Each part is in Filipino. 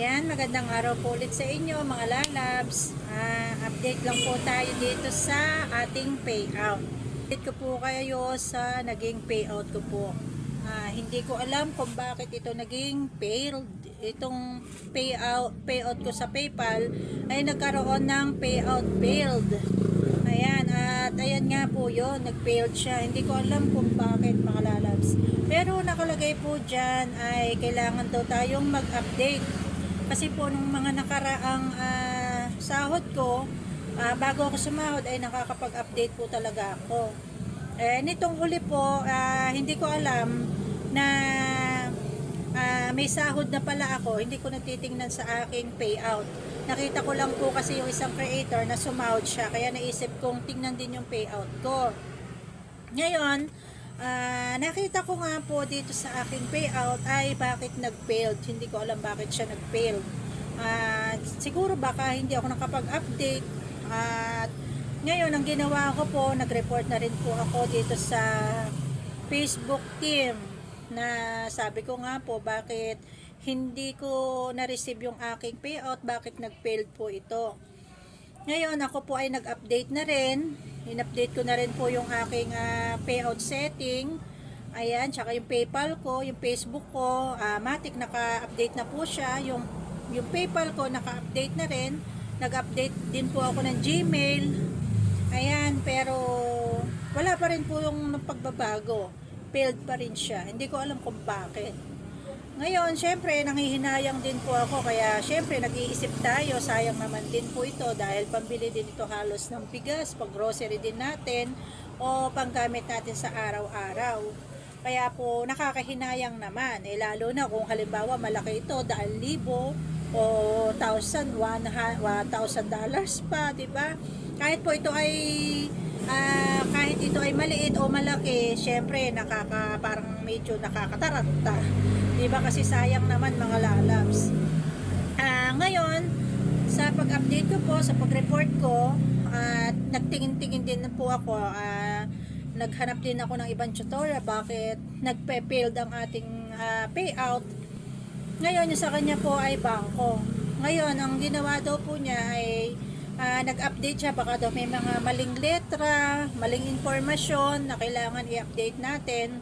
Ayan, magandang araw po ulit sa inyo mga lalabs. Ah, update lang po tayo dito sa ating payout. Update ko po kayo sa naging payout ko po. Ah, hindi ko alam kung bakit ito naging failed. Itong payout, payout ko sa PayPal ay nagkaroon ng payout failed. Ayan, at ayan nga po yun, nag-failed siya. Hindi ko alam kung bakit mga lalabs. Pero nakalagay po dyan ay kailangan daw tayong mag-update. Kasi po nung mga nakaraang ah, sahod ko, ah, bago ako sumahod ay nakakapag-update po talaga ako. Eh, nitong uli po, ah, hindi ko alam na ah, may sahod na pala ako. Hindi ko natitingnan sa aking payout. Nakita ko lang po kasi yung isang creator na sumahod siya. Kaya naisip kong tingnan din yung payout ko. Ngayon, ah, nakita ko nga po dito sa aking payout ay bakit nag-failed. Hindi ko alam bakit siya nag-failed. At siguro baka hindi ako nakapag-update. At ngayon, ang ginawa ko po, nag-report na rin po ako dito sa Facebook team na sabi ko nga po bakit hindi ko na-receive yung aking payout, bakit nag-failed po ito. Ngayon, ako po ay nag-update na rin. In-update ko na rin po yung aking ah, payout setting. Ayan, tsaka yung PayPal ko, yung Facebook ko, ah, matik naka-update na po siya. Yung, yung PayPal ko, naka-update na rin. Nag-update din po ako ng Gmail. Ayan, pero wala pa rin po yung pagbabago. Failed pa rin siya. Hindi ko alam kung bakit. Ngayon, syempre, nanghihinayang din po ako. Kaya, syempre, nag-iisip tayo. Sayang naman din po ito dahil pambili din ito halos ng bigas, pag grocery din natin, o panggamit natin sa araw-araw. Kaya po, nakakahinayang naman. Eh, lalo na kung halimbawa malaki ito, dahil libo, o thousand, one, one thousand dollars pa, di ba? Kahit po ito ay ah, kahit ito ay maliit o malaki, syempre nakaka parang medyo nakakataranta. 'Di ba kasi sayang naman mga lalabs. Ah, ngayon, sa pag-update ko po, sa pag-report ko, at nagtingin-tingin din po ako, ah, naghanap din ako ng ibang tutorial bakit nagpe-failed ang ating ah, payout. Ngayon, yung sa kanya po ay bangko. Ngayon, ang ginawa daw po niya ay ah, nag-update siya. Baka daw may mga maling letra, maling informasyon na kailangan i-update natin.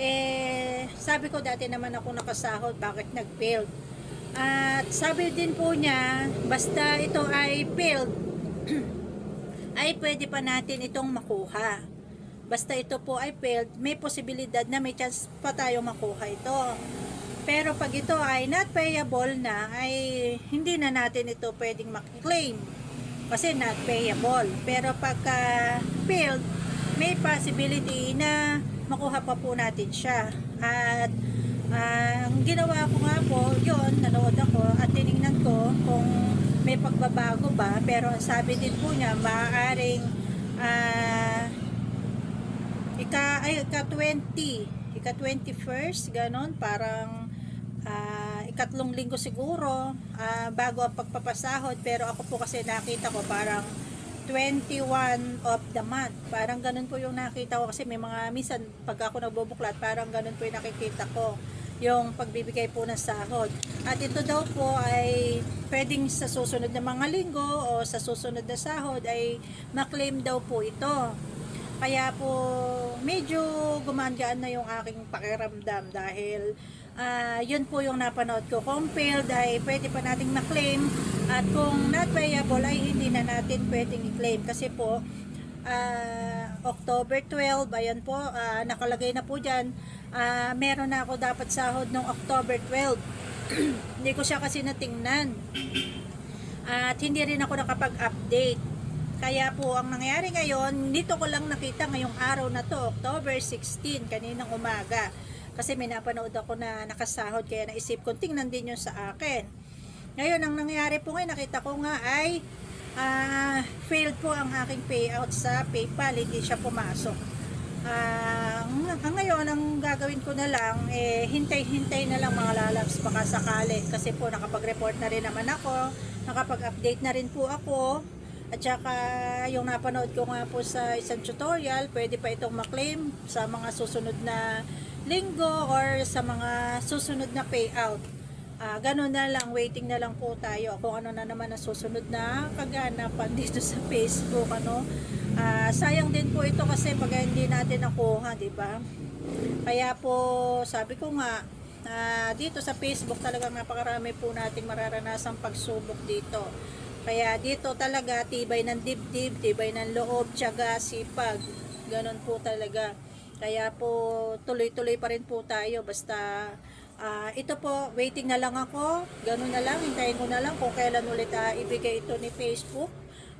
Eh, sabi ko dati naman ako nakasahod, bakit nag-failed? At sabi din po niya, basta ito ay failed, ay pwede pa natin itong makuha. Basta ito po ay failed, may posibilidad na may chance pa tayo makuha ito. Pero pag ito ay not payable na, ay hindi na natin ito pwedeng makiklaim. Kasi not payable. Pero pagka failed, may possibility na makuha pa po natin siya. At ah, ang ginawa ko nga po, yon nanood ako at tiningnan ko kung may pagbabago ba. Pero sabi din po niya, maaaring ah, ika, ay, ika 20, ika 21st, ganon, parang ah, ikatlong linggo siguro, ah, bago ang pagpapasahod, pero ako po kasi nakita ko parang 21 of the month. Parang ganun po yung nakita ko kasi may mga minsan pag ako nagbubuklat, parang ganun po yung nakikita ko yung pagbibigay po ng sahod. At ito daw po ay pwedeng sa susunod na mga linggo o sa susunod na sahod ay maklaim daw po ito. Kaya po medyo gumagaan na yung aking pakiramdam dahil ah, yun po yung napanood ko. Failed ay pwede pa nating maklaim at kung not payable ay hindi na natin pwedeng i-claim kasi po ah, October 12, ayan po, ah, nakalagay na po dyan, ah, meron na ako dapat sahod noong October 12. hindi ko siya kasi natingnan. At hindi rin ako nakapag-update. Kaya po ang nangyari ngayon, dito ko lang nakita ngayong araw na to, October 16, kaninang umaga. Kasi may napanood ako na nakasahod kaya naisip ko tingnan din yun sa akin. Ngayon, ang nangyari po ngayon, nakita ko nga ay ah, failed po ang aking payout sa PayPal, hindi siya pumasok. Ang ngayon, ang gagawin ko na lang, eh, hintay-hintay na lang mga lalabs baka sakali. Kasi po, nakapag-report na rin naman ako, nakapag-update na rin po ako, at saka yung napanood ko nga po sa isang tutorial, pwede pa itong maklaim sa mga susunod na linggo or sa mga susunod na payout. Ah, ganun na lang, waiting na lang po tayo kung ano na naman ang susunod na kaganapan dito sa Facebook ano. Ah, sayang din po ito kasi pag hindi natin nakuha, 'di ba? Kaya po sabi ko nga ah, dito sa Facebook talagang napakarami po nating mararanasang pagsubok dito. Kaya dito talaga tibay ng dibdib, tibay ng loob, tiyaga, sipag. Ganon po talaga. Kaya po tuloy-tuloy pa rin po tayo basta ah, ito po waiting na lang ako. Ganon na lang, hintayin ko na lang kung kailan ulit ah, ibigay ito ni Facebook.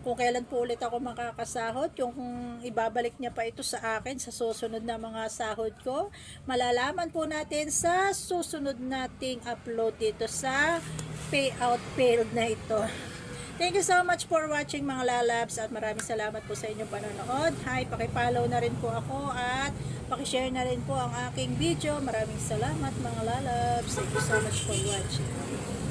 Kung kailan po ulit ako makakasahod, yung ibabalik niya pa ito sa akin sa susunod na mga sahod ko, malalaman po natin sa susunod nating upload dito sa payout field na ito. Thank you so much for watching mga lalabs at maraming salamat po sa inyong panonood. Hi, pakipollow na rin po ako at pakishare na rin po ang aking video. Maraming salamat mga lalabs. Thank you so much for watching.